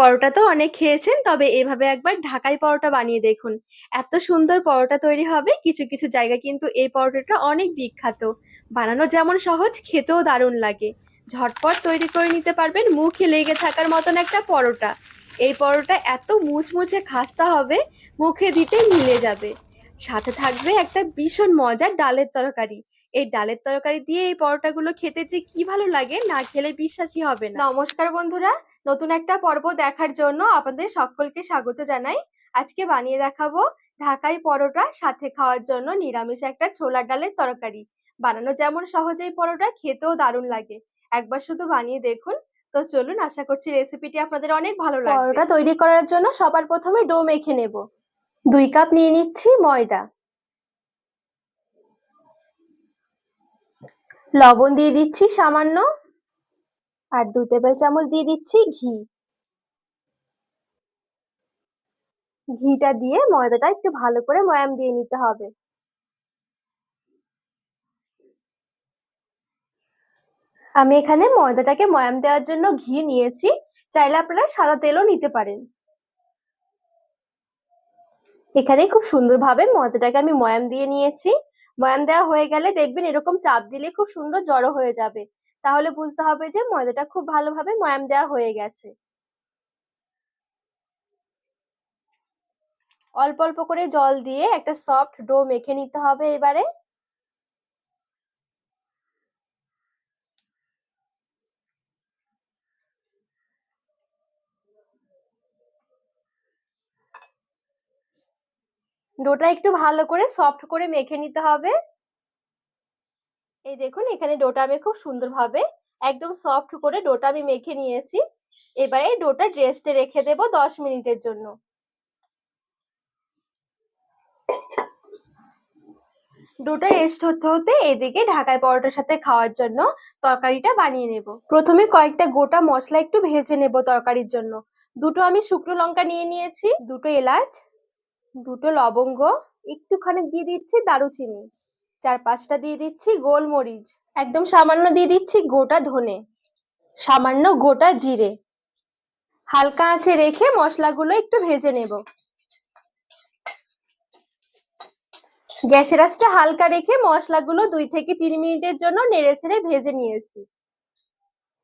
পরোটা তো অনেক খেয়েছেন, তবে এভাবে একবার ঢাকাই পরোটা বানিয়ে দেখুন। এত সুন্দর পরোটা তৈরি হবে, কিছু কিছু জায়গায় কিন্তু এই পরোটাটা অনেক বিখ্যাত। বানানো যেমন সহজ, খেতেও দারুণ লাগে। ঝটপট তৈরি করে নিতে পারবেন মুখে লেগে থাকার মতন একটা পরোটা। এই পরোটা এত মুচমুচে খাস্তা হবে, মুখে দিতে মিলে যাবে। সাথে থাকবে একটা ভীষণ মজার ডালের তরকারি। এই ডালের তরকারি দিয়ে এই পরোটাগুলো খেতে যে কি ভালো লাগে, না খেলে বিশ্বাসই হবে না। নমস্কার বন্ধুরা নতুন একটা পর্ব দেখার জন্য আপনাদের সকলকে স্বাগত জানাই। আজকে বানিয়ে দেখাবো ঢাকাই পরোটা সাথে খাওয়ার জন্য নিরামিষ একটা ছোলার ডালের তরকারি। বানানো যেমন সহজেই পরোটা খেতেও দারুণ লাগে। একবার শুধু বানিয়ে দেখুন। তো চলুন, আশা করছি রেসিপিটি আপনাদের অনেক ভালো লাগবে। পরোটা তৈরি করার জন্য সবার প্রথমে ডো মেখে নেব। দুই কাপ নিয়ে নিচ্ছি ময়দা। লবণ দিয়ে দিচ্ছি সামান্য। আর দু টেবিল চামচ দিয়ে দিচ্ছি ঘি। ঘিটা দিয়ে ময়দাটা একটু ভালো করে ময়াম দিয়ে নিতে হবে। আমি এখানে ময়দাটাকে ময়াম দেওয়ার জন্য ঘি নিয়েছি। চাইলে আপনারা সাদা তেলও নিতে পারেন। এখানে খুব সুন্দরভাবে ময়দাটাকে আমি ময়াম দিয়ে নিয়েছি। ময়াম দেওয়া হয়ে গেলে দেখবেন এরকম চাপ দিলে খুব সুন্দর জড়ো হয়ে যাবে। তাহলে বুঝতে হবে যে ময়দাটা খুব ভালোভাবে ময়াম দেওয়া হয়ে গেছে। অল্প অল্প করে জল দিয়ে একটা সফট ডো মেখে নিতে হবে এবারে। ডোটা একটু ভালো করে সফট করে মেখে নিতে হবে। এই দেখুন, এখানে ডোটা আমি খুব সুন্দরভাবে একদম সফট করে ডোটা আমি মেখে নিয়েছি। এবারে ডোটা রেস্টে রেখে দেব দশ মিনিটের জন্য। ডোটা রেস্ট হতে হতে এদিকে ঢাকায় পরোটার সাথে খাওয়ার জন্য তরকারিটা বানিয়ে নেব। প্রথমে কয়েকটা গোটা মশলা একটু ভেজে নেব তরকারির জন্য। দুটো আমি শুকনো লঙ্কা নিয়ে নিয়েছি, দুটো এলাচ, দুটো লবঙ্গ, একটুখানি দিয়ে দিচ্ছি দারুচিনি। চার পাঁচটা দিয়ে দিচ্ছি গোলমরিচ। একদম সামান্য দিয়ে দিচ্ছি গোটা ধনে। সামান্য গোটা জিরে। হালকা আঁচে রেখে মশলাগুলো একটু ভেজে নেব। গ্যাসের আঁচটা হালকা রেখে মশলাগুলো দুই থেকে তিন মিনিটের জন্য নেড়ে ছেড়ে ভেজে নিয়েছি।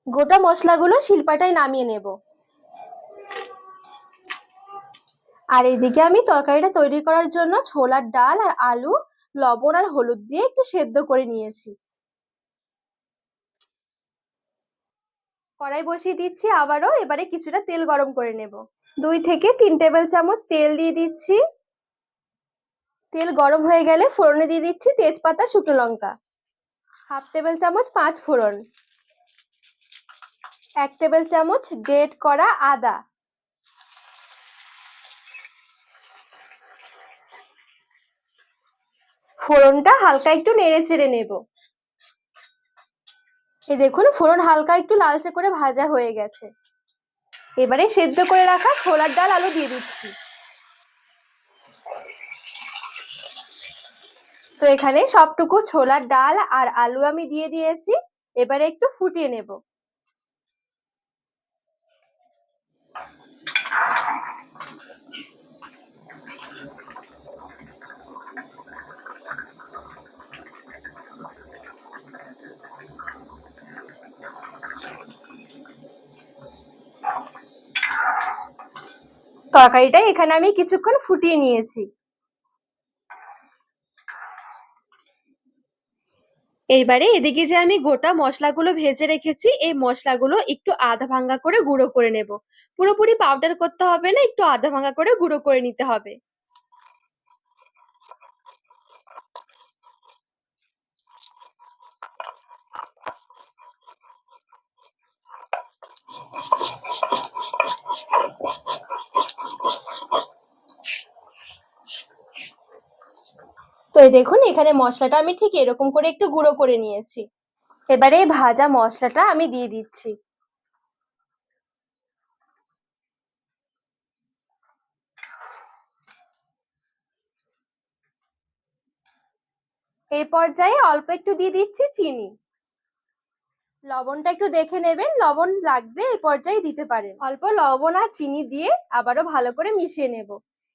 গোটা মশলাগুলো শিলপাটায় নামিয়ে নেব। আর এদিকে আমি তরকারিটা তৈরি করার জন্য ছোলার ডাল আর আলু লবণ আর হলুদ দিয়ে একটু সেদ্ধ করে নিয়েছি। কড়াই বসিয়ে দিচ্ছি আবারও, এবারে কিছুটা তেল গরম করে নেব। দুই থেকে তিন টেবিল চামচ তেল দিয়ে দিচ্ছি। তেল গরম হয়ে গেলে ফোড়নে দিয়ে দিচ্ছি তেজপাতা, শুকনো লঙ্কা। হাফ টেবিল চামচ পাঁচ ফোড়ন। এক টেবিল চামচ গ্রেট করা আদা। ফোড়নটা হালকা একটু নেড়ে চেড়ে নেব। এই দেখুন, ফোড়ন হালকা একটু লালচে করে ভাজা হয়ে গেছে। এবারে সেদ্ধ করে রাখা ছোলার ডাল আলু দিয়ে দিচ্ছি। তো এখানে সবটুকু ছোলার ডাল আর আলু আমি দিয়ে দিয়েছি। এবারে একটু ফুটিয়ে নেব। তরকারিটা এখানে আমি কিছুক্ষণ ফুটিয়ে নিয়েছি। এইবারে এদিকে যে আমি গোটা মশলাগুলো ভেজে রেখেছি, এই মশলাগুলো একটু আধা ভাঙ্গা করে গুঁড়ো করে নেব। পুরোপুরি পাউডার করতে হবে না, একটু আধা ভাঙ্গা করে গুঁড়ো করে নিতে হবে। তো এই দেখুন, এখানে মশলাটা আমি ঠিক এরকম করে একটু গুঁড়ো করে নিয়েছি। এবারে ভাজা মশলাটা আমি দিয়ে দিচ্ছি। এই পর্যায়ে অল্প একটু দিয়ে দিচ্ছি চিনি। লবণটা একটু দেখে নেবেন, লবণ লাগবে এই পর্যায়ে দিতে পারেন। অল্প লবণ আর চিনি দিয়ে আবারও ভালো করে মিশিয়ে নেব।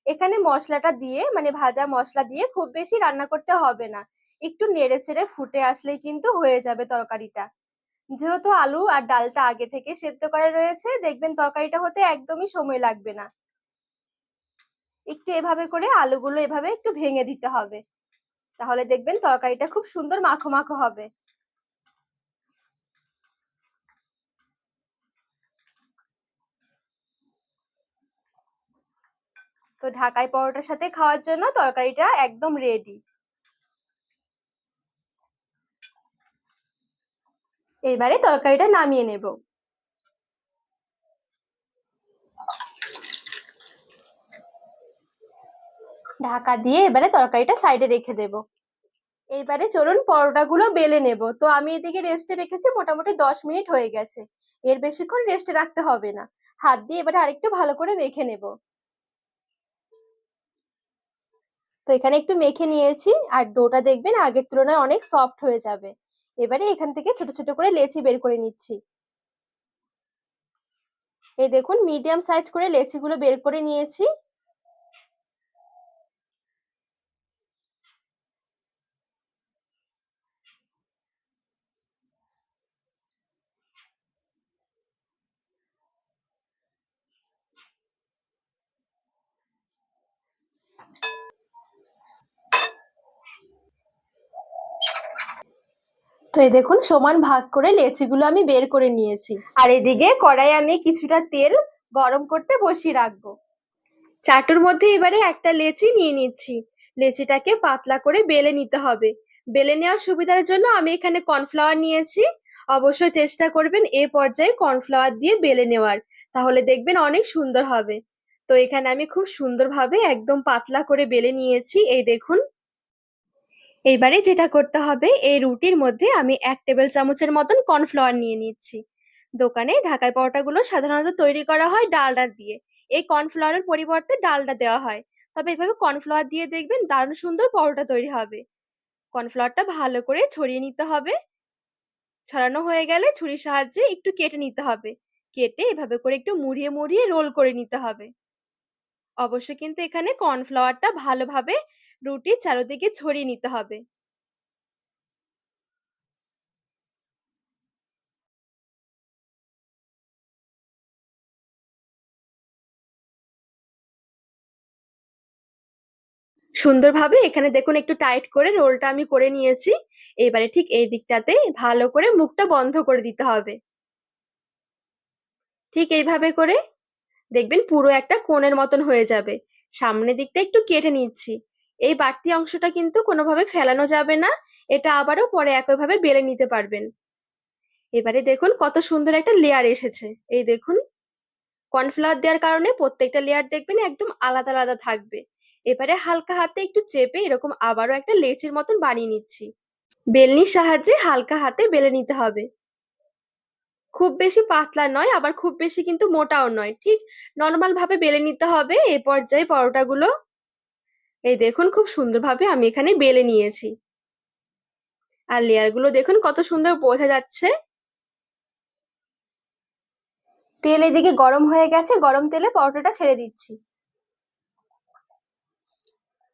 এখানে মশলাটা দিয়ে মানে ভাজা মশলা দিয়ে খুব বেশি রান্না করতে হবে না। একটু নেড়ে ছেড়ে ফুটে আসলেই কিন্তু হয়ে যাবে তরকারিটা। যেহেতু আলু আর ডালটা আগে থেকে সেদ্ধ করা রয়েছে, দেখবেন তরকারিটা হতে একদমই সময় লাগবে না। একটু এভাবে করে আলুগুলো এভাবে একটু ভেঙে দিতে হবে। তাহলে দেখবেন তরকারিটা খুব সুন্দর মাখো মাখো হবে। তো ঢাকাই পরোটার সাথে খাওয়ার জন্য তরকারিটা একদম রেডি এবারে তরকারিটা নামিয়ে নেব। ঢাকা দিয়ে এবারে তরকারিটা সাইডে রেখে দেব। এইবারে চলুন পরোটাগুলো বেলে নেব। তো আমি এদিকে রেস্টে রেখেছি, মোটামুটি দশ মিনিট হয়ে গেছে। এর বেশিক্ষণ রেস্টে রাখতে হবে না। হাত দিয়ে এবারে আরেকটু ভালো করে রেখে নেব। তো এখানে একটু মেখে নিয়েছি আর ডোটা দেখবেন আগের তুলনায় অনেক সফট হয়ে যাবে। এবারে এখান থেকে ছোট ছোট করে লেচি বের করে নিচ্ছি। এই দেখুন মিডিয়াম সাইজ করে লেচিগুলো বের করে নিয়েছি। তো এই দেখুন, সমান ভাগ করে লেচিগুলো আমি বের করে নিয়েছি। আর এদিকে কড়াই আমি কিছুটা তেল গরম করতে বসিয়ে রাখব। চাটুর মধ্যে এবারে একটা লেচি নিয়ে নিচ্ছি। লেচিটাকে পাতলা করে বেলে নিতে হবে। বেলে নেওয়ার সুবিধার জন্য আমি এখানে কর্নফ্লাওয়ার নিয়েছি। অবশ্যই চেষ্টা করবেন এ পর্যায়ে কর্নফ্লাওয়ার দিয়ে বেলে নেওয়ার। তাহলে দেখবেন অনেক সুন্দর হবে। তো এখানে আমি খুব সুন্দরভাবে একদম পাতলা করে বেলে নিয়েছি। এই দেখুন এইবারে যেটা করতে হবে, এই রুটির মধ্যে আমি এক টেবিল চামচের মতন কর্নফ্লাওয়ার নিয়ে নিচ্ছি। দোকানে ঢাকাই পরোটাগুলো সাধারণত তৈরি করা হয় ডালডা দিয়ে। এই কর্নফ্লাওয়ারের পরিবর্তে ডালডা দেওয়া হয়। তবে এভাবে কর্নফ্লাওয়ার দিয়ে দেখবেন দারুণ সুন্দর পরোটা তৈরি হবে। কর্নফ্লাওয়ারটা ভালো করে ছড়িয়ে নিতে হবে। ছড়ানো হয়ে গেলে ছুরির সাহায্যে একটু কেটে নিতে হবে। কেটে এভাবে করে একটু মুড়িয়ে মুড়িয়ে রোল করে নিতে হবে। অবশ্য কিন্তু এখানে কর্নফ্লাওয়ারটা ভালোভাবে রুটির চারদিকে ছড়িয়ে নিতে হবে। সুন্দরভাবে এখানে দেখুন একটু টাইট করে রোলটা আমি করে নিয়েছি। এবারে ঠিক এই দিকটাতে ভালো করে মুখটা বন্ধ করে দিতে হবে। ঠিক এইভাবে করে দেখবেন পুরো একটা কোণের মতন হয়ে যাবে। সামনের দিকটা একটু কেটে নিচ্ছি। এই বাড়তি অংশটা কিন্তু কোনোভাবে ফেলানো যাবে না, এটা আবারও পরে একইভাবে বেলে নিতে পারবেন। এবারে দেখুন কত সুন্দর একটা লেয়ার এসেছে। এই দেখুন কর্নফ্লাওয়ার দেওয়ার কারণে প্রত্যেকটা লেয়ার দেখবেন একদম আলাদা আলাদা থাকবে। এবারে হালকা হাতে একটু চেপে এরকম আবারও একটা লেচের মতন বানিয়ে নিচ্ছি। বেলনির সাহায্যে হালকা হাতে বেলে নিতে হবে। খুব বেশি পাতলা নয়, আবার খুব বেশি কিন্তু মোটাও নয়। ঠিক নর্মাল ভাবে বেলে নিতে হবে এ পর্যায়ে পরোটাগুলো। এই দেখুন খুব সুন্দরভাবে আমি এখানে বেলে নিয়েছি। আর লেয়ারগুলো দেখুন কত সুন্দর বোঝা যাচ্ছে। তেল এদিকে গরম হয়ে গেছে, গরম তেলে পরোটাটা ছেড়ে দিচ্ছি।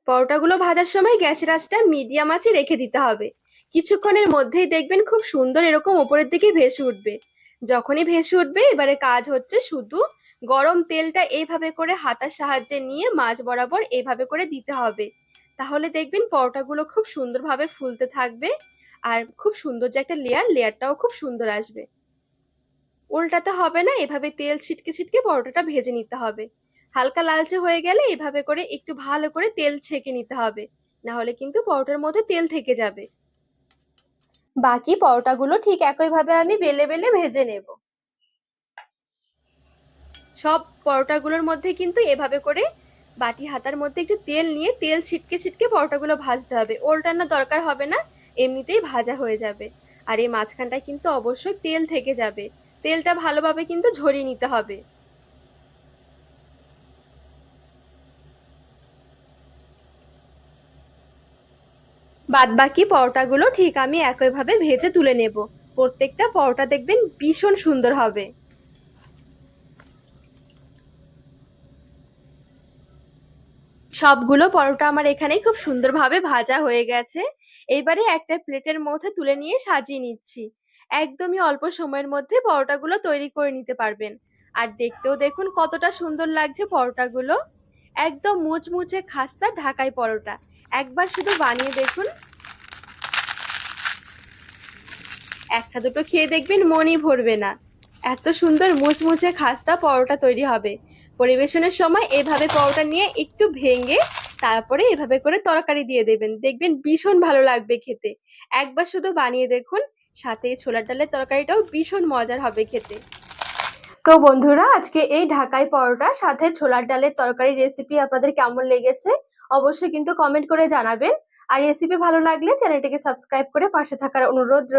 পরোটাগুলো ভাজার সময় গ্যাসের আঁচটা মিডিয়াম আঁচে রেখে দিতে হবে। কিছুক্ষণের মধ্যেই দেখবেন খুব সুন্দর এরকম উপরের দিকে ভেসে উঠবে। যখনই ভেসে উঠবে, এবারে কাজ হচ্ছে শুধু গরম তেলটা এইভাবে করে হাতার সাহায্যে নিয়ে মাছ বরাবর এইভাবে করে দিতে হবে। তাহলে দেখবেন পরোটাগুলো খুব সুন্দরভাবে ফুলতে থাকবে আর খুব সুন্দর যে একটা লেয়ার লেয়ারটাও খুব সুন্দর আসবে। উল্টাতে হবে না, এভাবে তেল ছিটকে ছিটকে পরোটাটা ভেজে নিতে হবে। হালকা লালচে হয়ে গেলে এভাবে করে একটু ভালো করে তেল ছেঁকে নিতে হবে। না হলে কিন্তু পরোটার মধ্যে তেল থেকে যাবে। বাকি পরোটাগুলো ঠিক একইভাবে আমি বেলে বেলে ভেজে নেব। সব পরোটাগুলোর মধ্যে কিন্তু এভাবে করে বাটি হাতার মধ্যে একটু তেল নিয়ে তেল ছিটকে ছিটকে পরোটাগুলো ভাজতে হবে। ওল্টানো দরকার হবে না, এমনিতেই ভাজা হয়ে যাবে। আর এই মাঝখানটায় কিন্তু অবশ্যই তেল থেকে যাবে। তেলটা ভালোভাবে কিন্তু ঝরিয়ে নিতে হবে। বাদ বাকি পরোটাগুলো ঠিক আমি একইভাবে ভেজে তুলে নেব। প্রত্যেকটা পরোটা দেখবেন ভীষণ সুন্দর হবে। সবগুলো পরোটা আমার এখানে খুব সুন্দরভাবে ভাজা হয়ে গেছে। এইবারে একটা প্লেটের মধ্যে তুলে নিয়ে সাজিয়ে নিচ্ছি। একদমই অল্প সময়ের মধ্যে পরোটাগুলো তৈরি করে নিতে পারবেন। আর দেখতেও দেখুন কতটা সুন্দর লাগছে পরোটাগুলো। একদম মুচমুচে খাস্তা ঢাকাই পরোটা। একবার শুধু বানিয়ে দেখুন একটা দুটো খেয়ে দেখবেন মনই ভরবে না। এত সুন্দর মুচমুচে খাস্তা পরোটা তৈরি হবে। পরিবেশনের সময় এভাবে পরোটা নিয়ে একটু ভেঙে তারপরে এভাবে করে তরকারি দিয়ে দেবেন। দেখবেন ভীষণ ভালো লাগবে খেতে। একবার শুধু বানিয়ে দেখুন, সাথে ছোলার ডালের তরকারিটাও ভীষণ মজার হবে খেতে। তো বন্ধুরা, আজকে এই ঢাকাই পরোটা সাথে ছোলার ডালের তরকারি রেসিপি আপনাদের কেমন লেগেছে অবশ্যই কিন্তু কমেন্ট করে জানাবেন। আর রেসিপি ভালো লাগলে চ্যানেলটিকে সাবস্ক্রাইব করে পাশে থাকার অনুরোধ রইল